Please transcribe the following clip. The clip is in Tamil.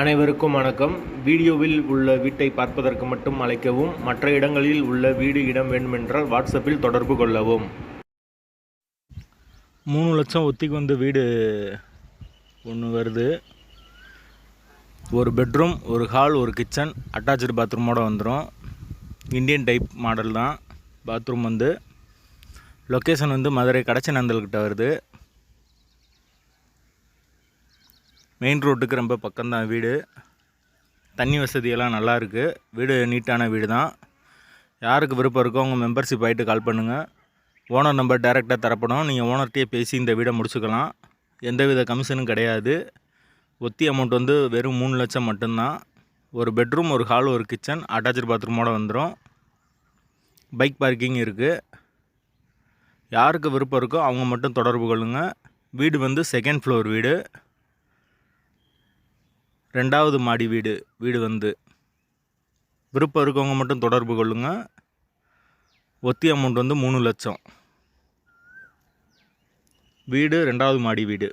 அனைவருக்கும் வணக்கம். வீடியோவில் உள்ள வீட்டை பார்ப்பதற்கு மட்டும் அழைக்கவும் மற்ற இடங்களில் உள்ள வீடு இடம் வேண்டுமென்றால் வாட்ஸ்அப்பில் தொடர்பு கொள்ளவும். மூணு லட்சம் ஒத்திக்கு வந்த வீடு ஒன்று வருது. ஒரு பெட்ரூம் ஒரு ஹால் ஒரு கிச்சன் அட்டாச்சு பாத்ரூமோடு வந்துடும் இந்தியன் டைப் மாடல் தான். பாத்ரூம் வந்து லொக்கேஷன் வந்து மதுரை கடச்சநந்தல்கிட்ட வருது. மெயின் ரோட்டுக்கு ரொம்ப பக்கம்தான் வீடு. தண்ணி வசதியெல்லாம் நல்லாயிருக்கு வீடு நீட்டான வீடு தான் யாருக்கு விருப்பம் இருக்கோ அவங்க மெம்பர்ஷிப் ஆகிட்டு கால் பண்ணுங்கள் ஓனர் நம்பர் டேரெக்டாக தரப்படும். நீங்கள் ஓனர்கிட்டயே பேசி இந்த வீடை முடிச்சுக்கலாம். எந்தவித கமிஷனும் கிடையாது. ஒத்தி அமௌண்ட் வந்து வெறும் மூணு லட்சம் மட்டும்தான். ஒரு பெட்ரூம் ஒரு ஹால் ஒரு கிச்சன் அட்டாச்சு பாத்ரூமோடு வந்துடும் பைக் பார்க்கிங் இருக்குது யாருக்கு விருப்பம் இருக்கோ அவங்க மட்டும் தொடர்பு கொள்ளுங்கள் வீடு வந்து செகண்ட் ஃப்ளோர் வீடு. ரெண்டாவது மாடி வீடு வீடு வந்து விருப்பம் இருக்கவங்க மட்டும் தொடர்பு கொள்ளுங்கள் ஒத்தி அமௌண்ட் வந்து மூணு லட்சம். வீடு ரெண்டாவது மாடி வீடு.